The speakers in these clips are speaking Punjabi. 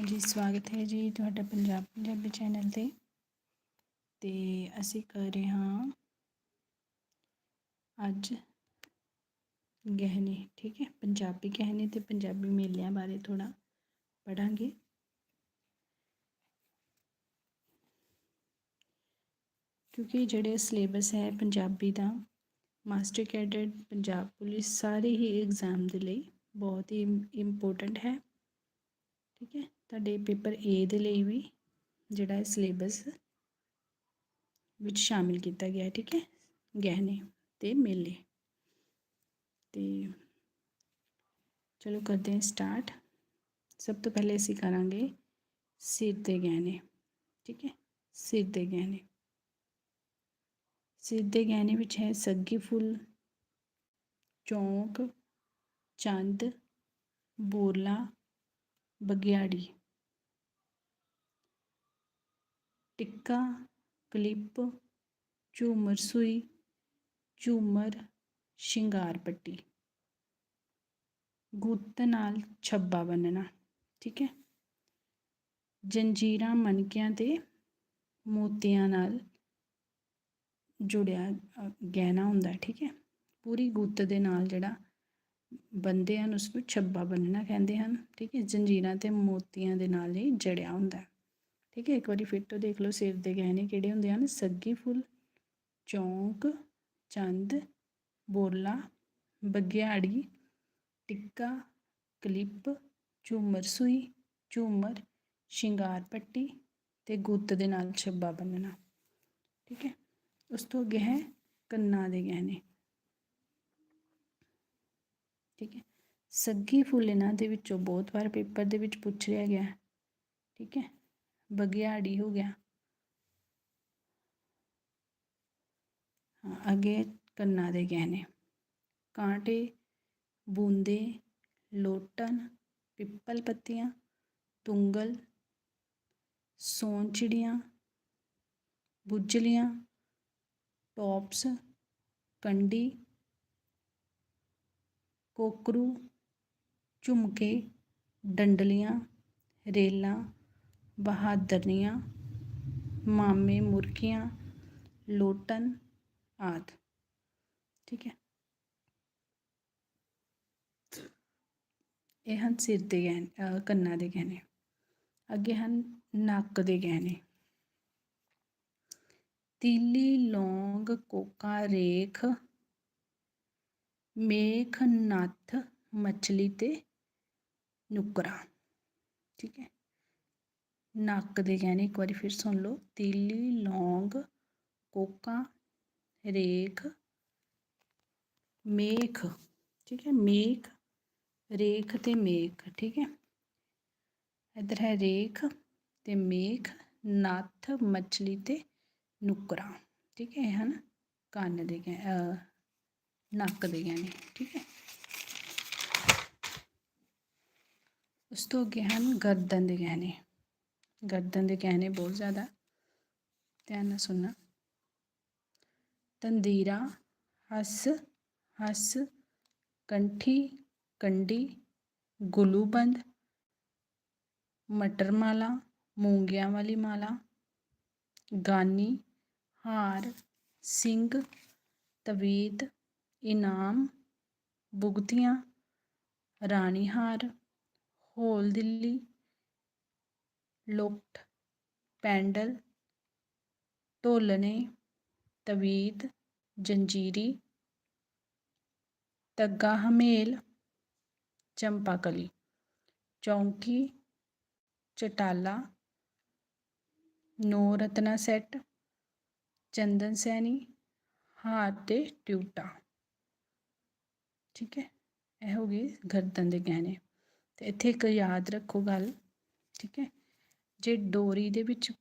ਹਾਂਜੀ, ਸਵਾਗਤ ਹੈ ਜੀ ਤੁਹਾਡਾ ਪੰਜਾਬ ਪੰਜਾਬੀ ਚੈਨਲ ਤੇ। ਤੇ ਅਸੀਂ ਕਰ ਰਹੇ ਹਾਂ ਅੱਜ ਗਹਿਣੇ, ਠੀਕ ਹੈ? ਪੰਜਾਬੀ ਗਹਿਣੇ ਤੇ ਪੰਜਾਬੀ ਮੇਲਿਆਂ ਬਾਰੇ ਥੋੜਾ ਪੜਾਂਗੇ ਕਿਉਂਕਿ ਜਿਹੜੇ ਸਿਲੇਬਸ ਹੈ ਪੰਜਾਬੀ ਦਾ, ਮਾਸਟਰ ਕੈਡਟ, ਪੰਜਾਬ ਪੁਲਿਸ ਸਾਰੇ ਹੀ ਐਗਜ਼ਾਮ ਦੇ ਲਈ ਬਹੁਤ ਹੀ ਇੰਪੋਰਟੈਂਟ ਹੈ। ਠੀਕ ਹੈ? ਤੁਹਾਡੇ ਪੇਪਰ ਏ ਦੇ ਲਈ ਵੀ ਜਿਹੜਾ ਹੈ ਸਿਲੇਬਸ ਵਿੱਚ ਸ਼ਾਮਿਲ ਕੀਤਾ ਗਿਆ ਹੈ, ਠੀਕ ਹੈ? ਗਹਿਣੇ ਤੇ ਮੇਲੇ। ਤੇ ਚਲੋ ਕਰਦੇ ਹਾਂ ਸਟਾਰਟ ਸਭ ਤੋਂ ਪਹਿਲੇ ਅਸੀਂ ਕਰਾਂਗੇ ਸਿਰ ਦੇ ਗਹਿਣੇ, ਠੀਕ ਹੈ? ਸਿਰ ਦੇ ਗਹਿਣੇ। ਸਿਰ ਦੇ ਗਹਿਣੇ ਵਿੱਚ ਹੈ ਸੱਗੀ ਫੁੱਲ, ਚੌਂਕ, ਚੰਦ, ਬੋਰਲਾ, ਬਗਿਆੜੀ। ਟਿੱਕਾ, ਕਲਿੱਪ, ਝੂਮਰ ਸੂਈ, ਝੂਮਰ, ਸ਼ਿੰਗਾਰ ਪੱਟੀ। ਗੁੱਤ ਨਾਲ ਛੱਬਾ ਬੰਨਣਾ ਠੀਕ ਹੈ? ਜੰਜੀਰਾਂ ਮਣਕਿਆਂ ਤੇ ਮੋਤੀਆਂ ਨਾਲ ਜੁੜਿਆ ਗਹਿਣਾ ਹੁੰਦਾ, ਠੀਕ ਹੈ? ਪੂਰੀ ਗੁੱਤ ਦੇ ਨਾਲ ਜਿਹੜਾ ਬੰਦੇ ਹਨ ਉਸ ਨੂੰ ਛੱਬਾ ਬੰਨਣਾ ਕਹਿੰਦੇ ਹਨ, ਠੀਕ ਹੈ? ਜੰਜੀਰਾਂ ਤੇ ਮੋਤੀਆਂ ਦੇ ਨਾਲ ਹੀ ਜੜਿਆ ਹੁੰਦਾ। ਠੀਕ ਹੈ, ਇੱਕ ਵਾਰੀ ਫਿਰ ਤੋਂ ਦੇਖ ਲਓ ਸਿਰ ਦੇ ਗਹਿਣੇ ਕਿਹੜੇ ਹੁੰਦੇ ਹਨ। ਸੱਗੀ ਫੁੱਲ, ਚੌਂਕ, ਚੰਦ, ਬੋਲਾ, ਬਗਿਆੜੀ, ਟਿੱਕਾ, ਕਲਿੱਪ, ਝੂਮਰ ਸੂਈ, ਝੂਮਰ, ਸ਼ਿੰਗਾਰ ਪੱਟੀ ਤੇ ਗੁੱਤ ਦੇ ਨਾਲ ਛੱਬਾ ਬੰਨਣਾ। ਠੀਕ ਹੈ, ਉਸ ਤੋਂ ਅੱਗੇ ਹੈ ਕੰਨਾਂ ਦੇ ਗਹਿਣੇ। ਠੀਕ ਹੈ, ਸੱਗੀ ਫੁੱਲ ਇਹਨਾਂ ਦੇ ਵਿੱਚੋਂ ਬਹੁਤ ਵਾਰ ਪੇਪਰ ਦੇ ਵਿੱਚ ਪੁੱਛ ਲਿਆ ਗਿਆ। ਠੀਕ ਹੈ ਬਗਿਆੜੀ ਹੋ ਗਿਆ। ਅੱਗੇ ਕੰਨਾਂ ਦੇ ਗਹਿਣੇ। ਕਾਂਟੇ, ਬੂੰਦੇ, ਲੋਟਨ, ਪਿੱਪਲ ਪੱਤੀਆਂ, ਤੁੰਗਲ, ਸੌਣ ਚਿੜੀਆਂ ਬੁੱਜਲੀਆਂ ਟੌਪਸ, ਕੰਡੀ, ਕੋਕਰੂ, ਝੁਮਕੇ, ਡੰਡਲੀਆਂ, ਰੇਲਾਂ ਬਹਾਦਰਨੀਆਂ ਮਾਮੇ ਮੁਰਕੀਆਂ ਲੋਟਨ ਆਦਿ। ਠੀਕ ਹੈ। ਇਹ ਹਨ ਸਿਰ ਦੇ ਗਹਿਣੇ ਕੰਨਾਂ ਦੇ ਗਹਿਣੇ। ਅੱਗੇ ਹਨ ਨੱਕ ਦੇ ਗਹਿਣੇ। ਤੀਲੀ, ਲੌਂਗ, ਕੋਕਾ, ਰੇਖ, ਮੇਖ, ਨੱਥ, ਮੱਛਲੀ ਤੇ ਨੁਕਰਾ। ਠੀਕ ਹੈ। ਨੱਕ ਦੇ ਗਹਿਣੇ ਇੱਕ ਵਾਰੀ ਫਿਰ ਸੁਣ ਲਓ। ਤੀਲੀ, ਲੌਂਗ, ਕੋਕਾ, ਰੇਖ, ਮੇਖ, ਠੀਕ ਹੈ, ਮੇਖ, ਰੇਖ ਤੇ ਮੇਖ, ਠੀਕ ਹੈ। ਇਧਰ ਹੈ ਰੇਖ ਤੇ ਮੇਖ, ਨੱਥ, ਮੱਛਲੀ ਤੇ ਨੁਕਰਾ, ਠੀਕ ਹੈ ਹਨ ਕੰਨ ਦੇ ਨੱਕ ਦੇ ਗਹਿਣੇ, ਠੀਕ ਹੈ। ਉਸ ਤੋਂ ਅੱਗੇ ਹਨ ਗਰਦਨ ਦੇ ਗਹਿਣੇ। ਗਰਦਨ ਦੇ ਗਹਿਣੇ ਬਹੁਤ ਜ਼ਿਆਦਾ। ਧਿਆਨ ਨਾਲ ਸੁਣਨਾ। ਤੰਦੀਰਾ, ਹੱਸ ਹੱਸ, ਕੰਠੀ, ਕੰਡੀ, ਗੁਲੂਬੰਦ ਮਟਰ ਮਾਲਾ ਮੂੰਗਿਆਂ ਵਾਲੀ ਮਾਲਾ, ਗਾਨੀ, ਹਾਰ ਸਿੰਘ ਤਵੀਤ, ਇਨਾਮ, ਬੁਗਤੀਆਂ ਰਾਣੀ ਹਾਰ ਹੋਲ ਦਿੱਲੀ ਲੁੱਟ, ਪੈਂਡਲ ਢੋਲਣੇ ਤਵੀਤ ਜੰਜੀਰੀ, ਤੱਗਾ ਹਮੇਲ ਚੰਪਾਕਲੀ ਚੌਂਕੀ, ਚਟਾਲਾ, ਨੌ ਰਤਨਾ ਸੈੱਟ, ਚੰਦਨ ਸੈਣੀ, ਹਾਰ ਤੇ ਟਿਊਟਾ। ਠੀਕ ਹੈ, ਇਹ ਹੋ ਗਈ ਗਰਦਨ ਦੇ ਗਹਿਣੇ। ਤੇ ਇੱਥੇ ਇੱਕ ਯਾਦ ਰੱਖੋ ਗੱਲ, ਠੀਕ ਹੈ? ਜੇ ਡੋਰੀ ਦੇ ਵਿੱਚ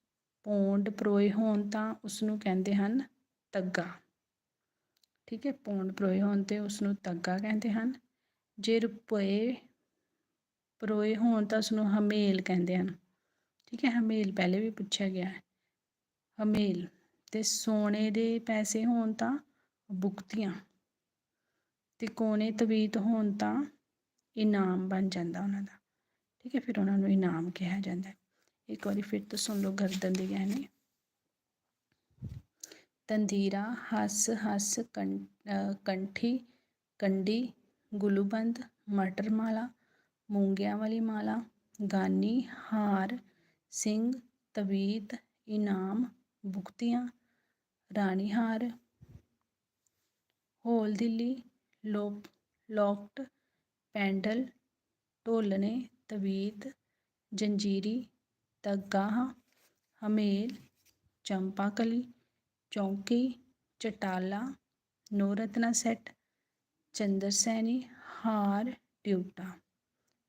ਪੌਂਡ ਪਰੋਏ ਹੋਣ ਤਾਂ ਉਸ ਨੂੰ ਕਹਿੰਦੇ ਹਨ ਤੱਗਾ। ਠੀਕ ਹੈ, ਪੌਂਡ ਪਰੋਏ ਹੋਣ ਤੇ ਉਸ ਨੂੰ ਤੱਗਾ ਕਹਿੰਦੇ ਹਨ। ਜੇ ਰੁਪਏ ਪਰੋਏ ਹੋਣ ਤਾਂ ਉਸ ਨੂੰ ਹਮੇਲ ਕਹਿੰਦੇ ਹਨ। ਠੀਕ ਹੈ, ਹਮੇਲ ਪਹਿਲੇ ਵੀ ਪੁੱਛਿਆ ਗਿਆ ਹੈ। ਹਮੇਲ ਤੇ ਸੋਨੇ ਦੇ ਪੈਸੇ ਹੋਣ ਤਾਂ ਬੁਕਤੀਆਂ ਤੇ ਕੋਨੇ ਤਵੀਤ ਹੋਣ ਤਾਂ ਇਨਾਮ ਬਣ ਜਾਂਦਾ ਉਹਨਾਂ ਦਾ। ਠੀਕ ਹੈ, ਫਿਰ ਉਹਨਾਂ ਨੂੰ ਇਨਾਮ ਕਿਹਾ ਜਾਂਦਾ ਹੈ। ਇੱਕ ਵਾਰੀ ਫਿਰ ਤੋਂ ਸੁਣ ਲਓ ਗਰਦਨ ਦੇ ਗਹਿਣੇ। ਤੰਦੀਰਾ, ਹੱਸ ਹੱਸ, ਕੰ- ਅਹ ਕੰਠੀ, ਕੰਡੀ, ਗੁਲੂਬੰਦ ਮਟਰ ਮਾਲਾ ਮੂੰਗਿਆਂ ਵਾਲੀ ਮਾਲਾ, ਗਾਨੀ, ਹਾਰ, ਸਿੰਘ, ਤਵੀਤ, ਇਨਾਮ, ਬੁਕਤੀਆਂ ਰਾਣੀ ਹਾਰ ਹੋਲ ਦਿੱਲੀ ਲੋਕ ਲੋਕਟ, ਪੈਂਡਲ, ਢੋਲਣੇ, ਤਵੀਤ, ਜੰਜੀਰੀ ਤਗਾਹ, ਹਮੇਲ, ਚੰਪਾਕਲੀ, ਚੌਂਕੀ, ਚਟਾਲਾ ਨੋਰਤਨਾ ਸੈੱਟ ਚੰਦਰ ਸੈਣੀ ਹਾਰ ਟਿਊਟਾ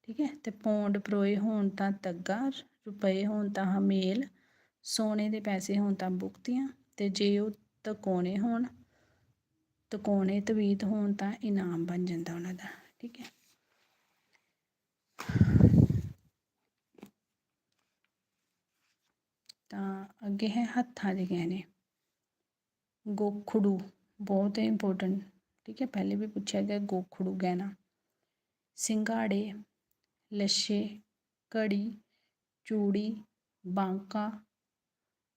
ਠੀਕ ਹੈ, ਤੇ ਪੌਂਡ ਪਰੋਏ ਹੋਣ ਤਾਂ ਤੱਗਾ ਰੁਪਏ ਹੋਣ ਤਾਂ ਹਮੇਲ, ਸੋਨੇ ਦੇ ਪੈਸੇ ਹੋਣ ਤਾਂ ਬੁਕਤੀਆਂ ਤੇ ਜੇ ਉਹ ਤਕੋਣੇ ਹੋਣ, ਤਕੋਣੇ ਤਵੀਤ ਹੋਣ ਤਾਂ ਇਨਾਮ ਬਣ ਜਾਂਦਾ ਉਹਨਾਂ ਦਾ। ਠੀਕ ਹੈ। ਤਾਂ ਅੱਗੇ ਹੈ ਹੱਥਾਂ ਦੇ ਗਹਿਣੇ। ਗੋਖੜੂ ਬਹੁਤ ਇੰਪੋਰਟੈਂਟ ਠੀਕ ਹੈ, ਪਹਿਲੇ ਵੀ ਪੁੱਛਿਆ ਗਿਆ ਗੋਖੜੂ ਗਹਿਣਾ। ਸਿੰਗਾੜੇ, ਲੱਛੇ ਕੜੀ ਚੂੜੀ, ਬਾਂਕਾ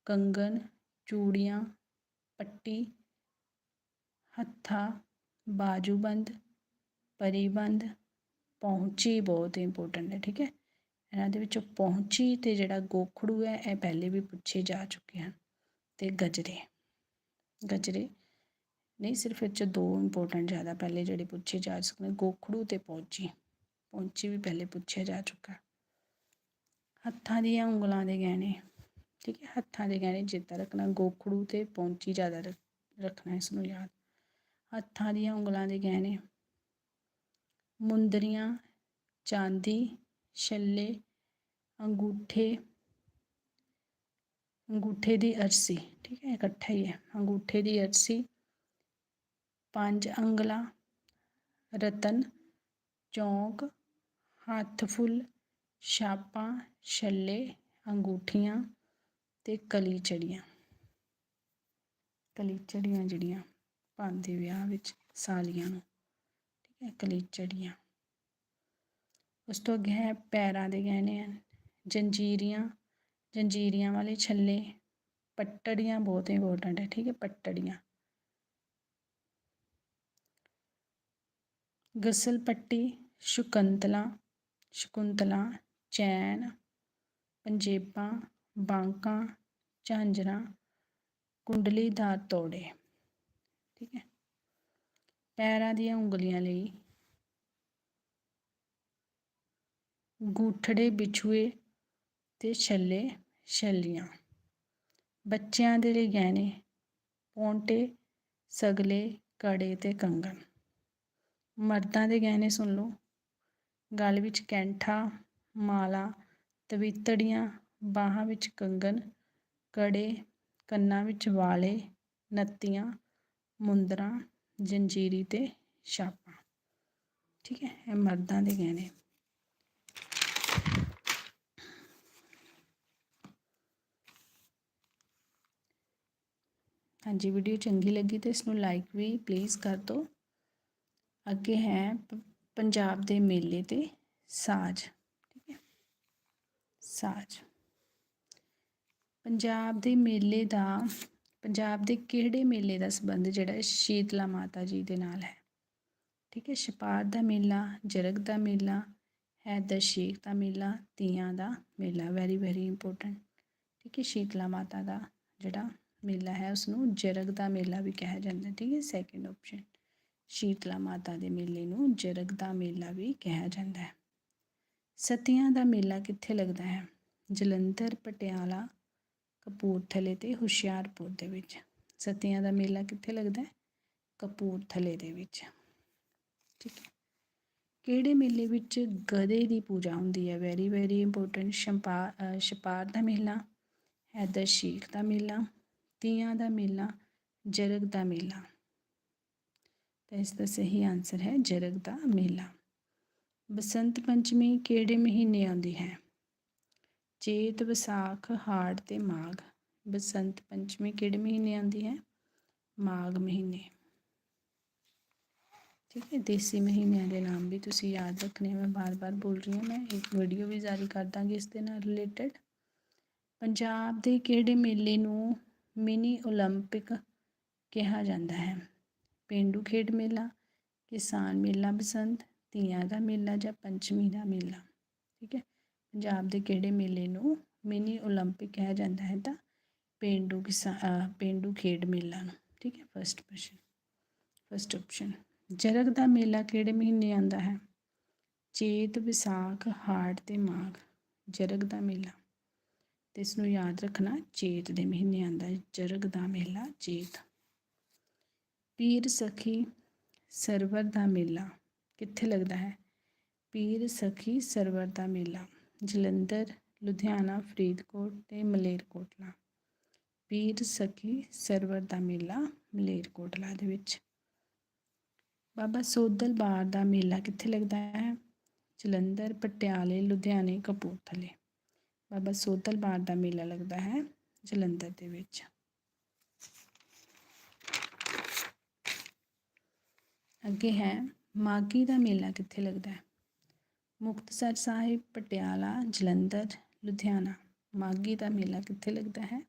ਕੰਗਨ ਚੂੜੀਆਂ, ਪੱਟੀ, ਹੱਥਾ ਬਾਜੂਬੰਦ ਪਰੀਬੰਦ ਪਹੁੰਚੀ ਬਹੁਤ ਇੰਪੋਰਟੈਂਟ ਹੈ, ਠੀਕ ਹੈ। ਇਹਨਾਂ ਦੇ ਵਿੱਚੋਂ ਪਹੁੰਚੀ ਤੇ ਜਿਹੜਾ ਗੋਖੜੂ ਹੈ, ਇਹ ਪਹਿਲੇ ਵੀ ਪੁੱਛੇ ਜਾ ਚੁੱਕੇ ਹਨ ਤੇ ਗਜਰੇ ਗਜਰੇ ਨਹੀਂ, ਸਿਰਫ ਇਹ 'ਚ ਦੋ ਇੰਪੋਰਟੈਂਟ ਜ਼ਿਆਦਾ ਪਹਿਲੇ ਜਿਹੜੇ ਪੁੱਛੇ ਜਾ ਸਕਦੇ ਗੋਖੜੂ ਤੇ ਪਹੁੰਚੀ ਪਹੁੰਚੀ ਵੀ ਪਹਿਲੇ ਪੁੱਛਿਆ ਜਾ ਚੁੱਕਾ ਹੱਥਾਂ ਦੀਆਂ ਉਂਗਲਾਂ ਦੇ ਗਹਿਣੇ, ਠੀਕ ਹੈ, ਹੱਥਾਂ ਦੇ ਗਹਿਣੇ ਚੇਤਾ ਰੱਖਣਾ, ਗੋਖੜੂ ਤੇ ਪਹੁੰਚੀ ਜ਼ਿਆਦਾ ਰੱਖਣਾ ਇਸ ਨੂੰ ਯਾਦ। ਹੱਥਾਂ ਦੀਆਂ ਉਂਗਲਾਂ ਦੇ ਗਹਿਣੇ, ਮੁੰਦਰੀਆਂ, ਚਾਂਦੀ ਛੱਲੇ, ਅੰਗੂਠੇ ਅੰਗੂਠੇ ਦੀ ਅਰਸੀ, ਠੀਕ ਹੈ, ਇਕੱਠਾ ਹੀ ਹੈ, ਅੰਗੂਠੇ ਦੀ ਅਰਸੀ, ਪੰਜ ਅੰਗਲਾ, ਰਤਨ, ਚੌਂਕ, ਹੱਥ ਫੁੱਲ, ਛਾਪਾਂ, ਛੱਲੇ, ਅੰਗੂਠੀਆਂ ਤੇ ਕਲੀ ਚੜੀਆਂ। ਕਲੀ ਚੜੀਆਂ ਜਿਹੜੀਆਂ ਪਾਉਂਦੇ ਵਿਆਹ ਵਿੱਚ ਸਾਲੀਆਂ ਨੂੰ, ਠੀਕ ਹੈ, ਕਲੀ ਚੜੀਆਂ। ਉਸ ਤੋਂ ਅੱਗੇ ਹੈ ਪੈਰਾਂ ਦੇ ਗਹਿਣੇ ਹਨ। ਜੰਜੀਰੀਆਂ ਜੰਜੀਰੀਆਂ ਵਾਲੇ ਛੱਲੇ, ਪੱਟੜੀਆਂ ਬਹੁਤ ਇੰਪੋਰਟੈਂਟ ਹੈ, ਠੀਕ ਹੈ, ਪੱਟੜੀਆਂ। ਗਸਲ ਪੱਟੀ, ਸ਼ੁਕੰਤਲਾ, ਸ਼ਕੁੰਤਲਾ, ਚੈਨ, ਪੰਜੇਬਾਂ, ਬਾਂਕਾਂ, ਝਾਂਜਰਾਂ ਕੁੰਡਲੀਦਾਰ ਤੋੜੇ, ਠੀਕ ਹੈ। ਪੈਰਾਂ ਦੀਆਂ ਉਂਗਲੀਆਂ ਲਈ ਗੂਠੜੇ, ਬਿਛੂਏ ਅਤੇ ਛੱਲੇ ਛੱਲੀਆਂ। ਬੱਚਿਆਂ ਦੇ ਲਈ ਗਹਿਣੇ, ਪੌਂਟੇ, ਸਗਲੇ, ਕੜੇ ਅਤੇ ਕੰਗਣ। ਮਰਦਾਂ ਦੇ ਗਹਿਣੇ ਸੁਣ ਲਓ। ਗਲ ਵਿੱਚ ਕੈਂਠਾ, ਮਾਲਾ, ਤਵੀਤੜੀਆਂ, ਬਾਹਾਂ ਵਿੱਚ ਕੰਗਣ, ਕੜੇ, ਕੰਨਾਂ ਵਿੱਚ ਵਾਲੇ, ਨੱਤੀਆਂ, ਮੁੰਦਰਾਂ, ਜੰਜੀਰੀ ਤੇ ਛਾਪਾਂ। ਠੀਕ ਹੈ, ਇਹ ਮਰਦਾਂ ਦੇ ਗਹਿਣੇ। ਹਾਂਜੀ ਵੀਡੀਓ ਚੰਗੀ ਲੱਗੀ ਤਾਂ ਇਸ ਨੂੰ ਲਾਈਕ ਵੀ ਪਲੀਜ਼ ਕਰ ਦਿਓ। ਅੱਗੇ ਹੈ ਪ- ਪੰਜਾਬ ਦੇ ਮੇਲੇ ਤੇ ਸਾਜ਼, ਠੀਕ ਹੈ। ਸਾਜ਼। ਪੰਜਾਬ ਦੇ ਮੇਲੇ ਦਾ, ਪੰਜਾਬ ਦੇ ਕਿਹੜੇ ਮੇਲੇ ਦਾ ਸੰਬੰਧ ਜਿਹੜਾ ਸ਼ੀਤਲਾ ਮਾਤਾ ਜੀ ਦੇ ਨਾਲ ਹੈ? ਠੀਕ ਹੈ, ਛਪਾਰ ਦਾ ਮੇਲਾ, ਜਰਗ ਦਾ ਮੇਲਾ ਹੈ ਸ਼ੇਖ ਦਾ ਮੇਲਾ, ਤੀਆਂ ਦਾ ਮੇਲਾ ਵੈਰੀ ਵੈਰੀ ਇੰਪੋਰਟੈਂਟ ਠੀਕ ਹੈ, ਸ਼ੀਤਲਾ ਮਾਤਾ ਦਾ ਜਿਹੜਾ ਮੇਲਾ ਹੈ ਉਸ ਨੂੰ ਜਰਗ ਦਾ ਮੇਲਾ ਵੀ ਕਿਹਾ ਜਾਂਦਾ ਠੀਕ ਹੈ ਸੈਕਿੰਡ ਆਪਸ਼ਨ ਸ਼ੀਤਲਾ ਮਾਤਾ ਦੇ ਮੇਲੇ ਨੂੰ ਜਰਗ ਦਾ ਮੇਲਾ ਵੀ ਕਿਹਾ ਜਾਂਦਾ ਹੈ। ਸਤੀਆਂ ਦਾ ਮੇਲਾ ਕਿੱਥੇ ਲੱਗਦਾ ਹੈ? ਜਲੰਧਰ, ਪਟਿਆਲਾ, ਕਪੂਰਥਲੇ ਤੇ ਹੁਸ਼ਿਆਰਪੁਰ ਦੇ ਵਿੱਚ। ਸਤੀਆਂ ਦਾ ਮੇਲਾ ਕਿੱਥੇ ਲੱਗਦਾ ਹੈ? ਕਪੂਰਥਲੇ ਦੇ ਵਿੱਚ। ਠੀਕ ਹੈ। ਕਿਹੜੇ ਮੇਲੇ ਵਿੱਚ ਗਧੇ ਦੀ ਪੂਜਾ ਹੁੰਦੀ ਹੈ? ਵੈਰੀ ਵੈਰੀ ਇੰਪੋਰਟੈਂਟ ਸ਼ੰਪਾ ਛਪਾਰ ਦਾ ਮੇਲਾ, ਹੈਦਰ ਸ਼ੇਖ ਦਾ ਮੇਲਾ ਤੀਆਂ ਦਾ ਮੇਲਾ, ਜਰਗ ਦਾ ਮੇਲਾ। ਤਾਂ ਇਸ ਦਾ ਸਹੀ ਆਨਸਰ ਹੈ ਜਰਗ ਦਾ ਮੇਲਾ। ਬਸੰਤ ਪੰਚਮੀ ਕਿਹੜੇ ਮਹੀਨੇ ਆਉਂਦੀ ਹੈ? ਚੇਤ, ਵਿਸਾਖ, ਹਾੜ ਤੇ ਮਾਘ। ਬਸੰਤ ਪੰਚਮੀ ਕਿਹੜੇ ਮਹੀਨੇ ਆਉਂਦੀ ਹੈ? ਮਾਘ ਮਹੀਨੇ। ਠੀਕ ਹੈ, ਦੇਸੀ ਮਹੀਨਿਆਂ ਦੇ ਨਾਮ ਵੀ ਤੁਸੀਂ ਯਾਦ ਰੱਖਣੇ ਮੈਂ ਬਾਰ-ਬਾਰ ਬੋਲ ਰਹੀ ਹਾਂ, ਮੈਂ ਇੱਕ ਵੀਡੀਓ ਵੀ ਜਾਰੀ ਕਰ ਦਾਂਗੀ ਇਸ ਦੇ ਨਾਲ ਰਿਲੇਟਡ ਪੰਜਾਬ ਦੇ ਕਿਹੜੇ ਮੇਲੇ ਨੂੰ ਮਿਨੀ ਓਲੰਪਿਕ ਕਿਹਾ ਜਾਂਦਾ ਹੈ। ਪੇਂਡੂ ਖੇਡ ਮੇਲਾ, ਕਿਸਾਨ ਮੇਲਾ ਬਸੰਤ ਧੀਆਂ ਦਾ ਮੇਲਾ ਜਾਂ ਪੰਚਮੀ ਦਾ ਮੇਲਾ, ਠੀਕ ਹੈ। ਪੰਜਾਬ ਦੇ ਕਿਹੜੇ ਮੇਲੇ ਨੂੰ ਮਿਨੀ ਓਲੰਪਿਕ ਕਿਹਾ ਜਾਂਦਾ ਹੈ ਤਾਂ ਪੇਂਡੂ ਕਿਸਾਨ ਪੇਂਡੂ ਖੇਡ ਮੇਲਾ ਨੂੰ, ਠੀਕ ਹੈ। ਫਰਸਟ ਪ੍ਰਸ਼ਨ ਫਰਸਟ ਆਪਸ਼ਨ ਜਰਗ ਦਾ ਮੇਲਾ ਕਿਹੜੇ ਮਹੀਨੇ ਆਉਂਦਾ ਹੈ? ਚੇਤ, ਵਿਸਾਖ ਹਾਰਟ ਤੇ ਮਾਘ, ਜਰਗ ਦਾ ਮੇਲਾ। ਤੇ ਇਸ ਨੂੰ ਯਾਦ ਰੱਖਣਾ ਚੇਤ ਦੇ ਮਹੀਨੇ ਆਉਂਦਾ ਜਰਗ ਦਾ ਮੇਲਾ ਚੇਤ। ਪੀਰ ਸਖੀ ਸਰਵਰ ਦਾ ਮੇਲਾ, ਕਿੱਥੇ ਲੱਗਦਾ ਹੈ? ਪੀਰ ਸਖੀ ਸਰਵਰ ਦਾ ਮੇਲਾ, ਜਲੰਧਰ, ਲੁਧਿਆਣਾ, ਫਰੀਦਕੋਟ ਤੇ ਮਲੇਰਕੋਟਲਾ। ਪੀਰ ਸਖੀ ਸਰਵਰ ਦਾ ਮੇਲਾ, ਮਲੇਰਕੋਟਲਾ ਦੇ ਵਿੱਚ। ਬਾਬਾ ਸੋਦਲ ਬਾਰ ਦਾ ਮੇਲਾ ਕਿੱਥੇ ਲੱਗਦਾ ਹੈ? ਜਲੰਧਰ, ਪਟਿਆਲੇ, ਲੁਧਿਆਣੇ, ਕਪੂਰਥਲੇ। ਬਾਬਾ ਸੋਦਲ ਬਾਰ ਦਾ ਮੇਲਾ ਲੱਗਦਾ ਹੈ ਜਲੰਧਰ ਦੇ ਵਿੱਚ। ਅੱਗੇ ਹੈ ਮਾਗੀ ਦਾ ਮੇਲਾ ਕਿੱਥੇ ਲੱਗਦਾ ਹੈ? ਮੁਕਤਸਰ ਸਾਹਿਬ, ਪਟਿਆਲਾ, ਜਲੰਧਰ, ਲੁਧਿਆਣਾ। ਮਾਗੀ ਦਾ ਮੇਲਾ ਕਿੱਥੇ ਲੱਗਦਾ ਹੈ?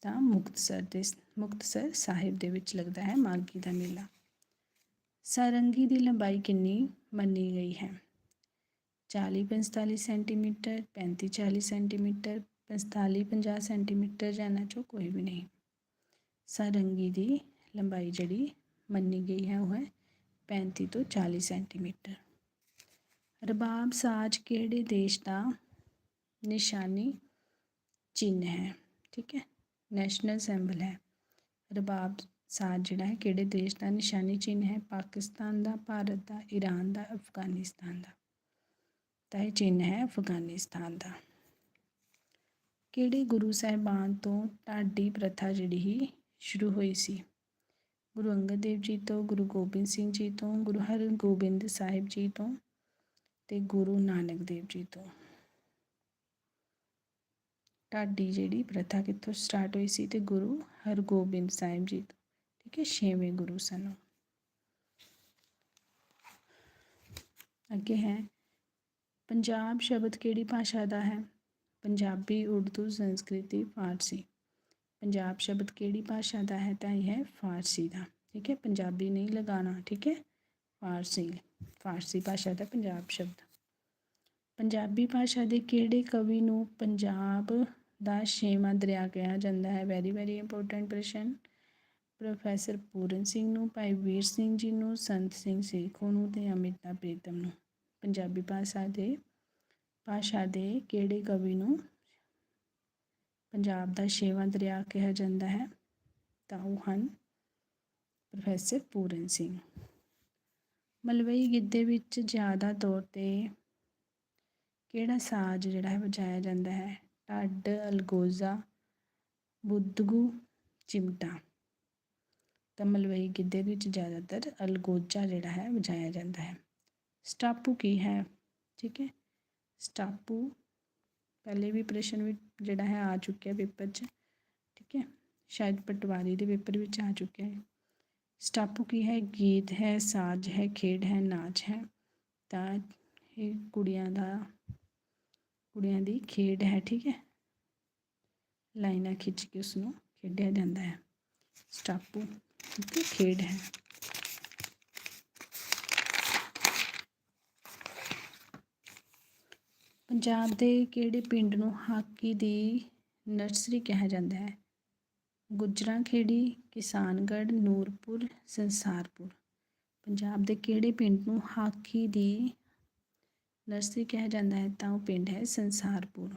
ਤਾਂ ਮੁਕਤਸਰ ਦੇ ਮੁਕਤਸਰ ਸਾਹਿਬ ਦੇ ਵਿੱਚ ਲੱਗਦਾ ਹੈ ਮਾਗੀ ਦਾ ਮੇਲਾ। ਸਾਰੰਗੀ ਦੀ ਲੰਬਾਈ ਕਿੰਨੀ ਮੰਨੀ ਗਈ ਹੈ? 40 45 ਸੈਂਟੀਮੀਟਰ 35 40 ਸੈਂਟੀਮੀਟਰ 45 50 ਸੈਂਟੀਮੀਟਰ ਜਾਂ ਇਹਨਾਂ ਚੋਂ ਕੋਈ ਵੀ ਨਹੀਂ। ਸਾਰੰਗੀ ਦੀ ਲੰਬਾਈ ਜਿਹੜੀ ਮੰਨੀ ਗਈ ਹੈ ਉਹ ਹੈ 35 ਤੋਂ 40 ਸੈਂਟੀਮੀਟਰ। ਰਬਾਬ ਸਾਜ ਕਿਹੜੇ ਦੇਸ਼ ਦਾ ਨਿਸ਼ਾਨੀ ਚਿੰਨ੍ਹ ਹੈ? ਠੀਕ ਹੈ, ਨੈਸ਼ਨਲ ਸਿੰਬਲ ਹੈ। ਰਬਾਬ ਸਾਜ ਜਿਹੜਾ ਹੈ ਕਿਹੜੇ ਦੇਸ਼ ਦਾ ਨਿਸ਼ਾਨੀ ਚਿੰਨ੍ਹ ਹੈ? ਪਾਕਿਸਤਾਨ ਦਾ, ਭਾਰਤ ਦਾ ਈਰਾਨ ਦਾ, ਅਫਗਾਨਿਸਤਾਨ ਦਾ। ਤਾਂ ਇਹ ਚਿੰਨ੍ਹ ਹੈ ਅਫਗਾਨਿਸਤਾਨ ਦਾ। ਕਿਹੜੇ ਗੁਰੂ ਸਾਹਿਬਾਨ ਤੋਂ ਢਾਡੀ ਪ੍ਰਥਾ ਜਿਹੜੀ ਹੀ ਸ਼ੁਰੂ ਹੋਈ ਸੀ? ਗੁਰੂ ਅੰਗਦ ਦੇਵ ਜੀ ਤੋਂ, ਗੁਰੂ ਗੋਬਿੰਦ ਸਿੰਘ ਜੀ ਤੋਂ, ਗੁਰੂ ਹਰਗੋਬਿੰਦ ਸਾਹਿਬ ਜੀ ਤੋਂ ਤੇ ਗੁਰੂ ਨਾਨਕ ਦੇਵ ਜੀ ਤੋਂ। ਢਾਡੀ ਜਿਹੜੀ ਪ੍ਰਥਾ ਕਿੱਥੋਂ ਸਟਾਰਟ ਹੋਈ ਸੀ ਤੇ ਗੁਰੂ ਹਰਗੋਬਿੰਦ ਸਾਹਿਬ ਜੀ ਤੋਂ, ਠੀਕ ਹੈ, ਛੇਵੇਂ ਗੁਰੂ ਸਨ ਅੱਗੇ ਹੈ ਪੰਜਾਬ ਸ਼ਬਦ ਕਿਹੜੀ ਭਾਸ਼ਾ ਦਾ ਹੈ? ਪੰਜਾਬੀ, ਉਰਦੂ, ਸੰਸਕ੍ਰਿਤੀ, ਫਾਰਸੀ। ਪੰਜਾਬ ਸ਼ਬਦ ਕਿਹੜੀ ਭਾਸ਼ਾ ਦਾ ਹੈ ਤਾਂ ਇਹ ਹੈ ਫਾਰਸੀ ਦਾ। ਠੀਕ ਹੈ? ਪੰਜਾਬੀ ਨਹੀਂ ਲਗਾਉਣਾ, ਠੀਕ ਹੈ? ਫਾਰਸੀ ਫਾਰਸੀ ਭਾਸ਼ਾ ਦਾ ਪੰਜਾਬ ਸ਼ਬਦ। ਪੰਜਾਬੀ ਭਾਸ਼ਾ ਦੇ ਕਿਹੜੇ ਕਵੀ ਨੂੰ ਪੰਜਾਬ ਦਾ ਛੇਵਾਂ ਦਰਿਆ ਕਿਹਾ ਜਾਂਦਾ ਹੈ? ਵੈਰੀ ਵੈਰੀ ਇੰਪੋਰਟੈਂਟ ਪ੍ਰਸ਼ਨ। ਪ੍ਰੋਫੈਸਰ ਪੂਰਨ ਸਿੰਘ ਨੂੰ, ਭਾਈ ਵੀਰ ਸਿੰਘ ਜੀ ਨੂੰ, ਸੰਤ ਸਿੰਘ ਸੇਖੋ ਨੂੰ ਤੇ ਅਮਿਤਾ ਪ੍ਰੀਤਮ ਨੂੰ। ਪੰਜਾਬੀ ਭਾਸ਼ਾ ਦੇ ਭਾਸ਼ਾ ਦੇ ਕਿਹੜੇ ਕਵੀ ਨੂੰ ਪੰਜਾਬ ਦਾ ਛੇਵਾਂ ਦਰਿਆ ਕਿਹਾ ਜਾਂਦਾ ਹੈ? ਤਾਂ ਉਹ ਹਨ ਪ੍ਰੋਫੈਸਰ ਪੂਰਨ ਸਿੰਘ। ਮਲਵਈ ਗਿੱਧੇ ਵਿੱਚ ਜ਼ਿਆਦਾ ਤੌਰ ਤੇ ਕਿਹੜਾ ਸਾਜ਼ ਜਿਹੜਾ ਹੈ ਵਜਾਇਆ ਜਾਂਦਾ ਹੈ? ਢੱਡ, ਅਲਗੋਜ਼ਾ, ਬੁੱਧਗੂ, ਚਿਮਟਾ। ਤਾਂ ਮਲਵਈ ਗਿੱਧੇ ਵਿੱਚ ਜ਼ਿਆਦਾਤਰ ਅਲਗੋਜ਼ਾ ਜਿਹੜਾ ਹੈ ਵਜਾਇਆ ਜਾਂਦਾ ਹੈ। ਸਟਾਪੂ ਕੀ ਹੈ? ਠੀਕ ਹੈ? ਸਟਾਪੂ ਪਹਿਲੇ ਵੀ ਪ੍ਰਸ਼ਨ ਵੀ ਜਿਹੜਾ ਹੈ ਆ ਚੁੱਕਿਆ ਪੇਪਰ 'ਚ। ਠੀਕ ਹੈ? ਸ਼ਾਇਦ ਪਟਵਾਰੀ ਦੇ ਪੇਪਰ ਵਿੱਚ ਆ ਚੁੱਕਿਆ ਹੈ। ਸਟਾਪੂ ਕੀ ਹੈ? ਗੀਤ ਹੈ, ਸਾਜ਼ ਹੈ, ਖੇਡ ਹੈ, ਨਾਚ ਹੈ। ਤਾਂ ਇਹ ਕੁੜੀਆਂ ਦਾ, ਕੁੜੀਆਂ ਦੀ ਖੇਡ ਹੈ, ਠੀਕ ਹੈ? ਲਾਈਨਾਂ ਖਿੱਚ ਕੇ ਉਸ ਨੂੰ ਖੇਡਿਆ ਜਾਂਦਾ ਹੈ। ਸਟਾਪੂ ਇੱਕ ਖੇਡ ਹੈ। ਪੰਜਾਬ ਦੇ ਕਿਹੜੇ ਪਿੰਡ ਨੂੰ ਹਾਕੀ ਦੀ ਨਰਸਰੀ ਕਿਹਾ ਜਾਂਦਾ ਹੈ? ਗੁਜਰਾਂ ਖੇੜੀ ਕਿਸਾਨਗੜ੍ਹ, ਨੂਰਪੁਰ, ਸੰਸਾਰਪੁਰ। ਪੰਜਾਬ ਦੇ ਕਿਹੜੇ ਪਿੰਡ ਨੂੰ ਹਾਕੀ ਦੀ ਨਰਸਰੀ ਕਿਹਾ ਜਾਂਦਾ ਹੈ ਤਾਂ ਉਹ ਪਿੰਡ ਹੈ ਸੰਸਾਰਪੁਰ।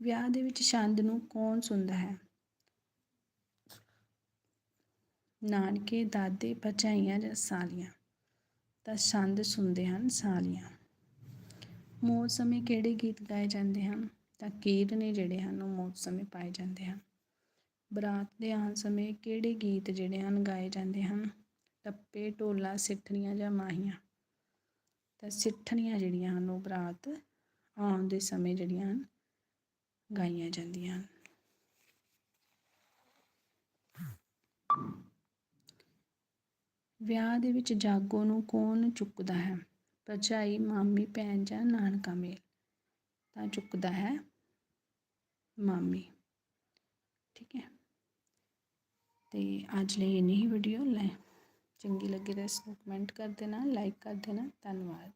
ਵਿਆਹ ਦੇ ਵਿੱਚ ਛੰਦ ਨੂੰ ਕੌਣ ਸੁਣਦਾ ਹੈ? ਨਾਨਕੇ ਦਾਦੇ ਭਰਜਾਈਆਂ ਜਾਂ ਸਾਲੀਆਂ, ਤਾਂ ਛੰਦ ਸੁਣਦੇ ਹਨ ਸਾਲੀਆਂ। ਮੌਤ ਸਮੇਂ ਕਿਹੜੇ ਗੀਤ ਗਾਏ ਜਾਂਦੇ ਹਨ? ਤਾਂ ਕੀਰਨੇ ਜਿਹੜੇ ਹਨ, ਉਹ ਮੌਤ ਸਮੇਂ ਪਾਏ ਜਾਂਦੇ ਹਨ। ਬਰਾਤ ਦੇ ਆਉਣ ਸਮੇਂ ਕਿਹੜੇ ਗੀਤ ਜਿਹੜੇ ਹਨ ਗਾਏ ਜਾਂਦੇ ਹਨ? ਟੱਪੇ ਢੋਲਾ ਸਿੱਠਣੀਆਂ ਜਾਂ ਮਾਹੀਆਂ? ਤਾਂ ਸਿੱਠਣੀਆਂ ਜਿਹੜੀਆਂ ਹਨ, ਉਹ ਬਰਾਤ ਆਉਣ ਦੇ ਸਮੇਂ ਜਿਹੜੀਆਂ ਹਨ, ਗਾਈਆਂ ਜਾਂਦੀਆਂ ਹਨ। ਵਿਆਹ ਦੇ ਵਿੱਚ ਜਾਗੋ ਨੂੰ ਕੌਣ ਚੁੱਕਦਾ ਹੈ? ਭਰਜਾਈ, ਮਾਮੀ, ਭੈਣ ਜਾਂ ਨਾਨਕਾ ਮੇਲ? ਤਾਂ ਚੁੱਕਦਾ ਹੈ ਮਾਮੀ। ਠੀਕ ਹੈ। ਤੇ ਅੱਜ ਲਈ ਇੰਨੀ ਹੀ ਵੀਡੀਓ ਲੈ। ਚੰਗੀ ਲੱਗੇ ਤਾਂ ਇਸ ਨੂੰ ਕਮੈਂਟ ਕਰ ਦੇਣਾ ਲਾਈਕ ਕਰ ਦੇਣਾ। ਧੰਨਵਾਦ।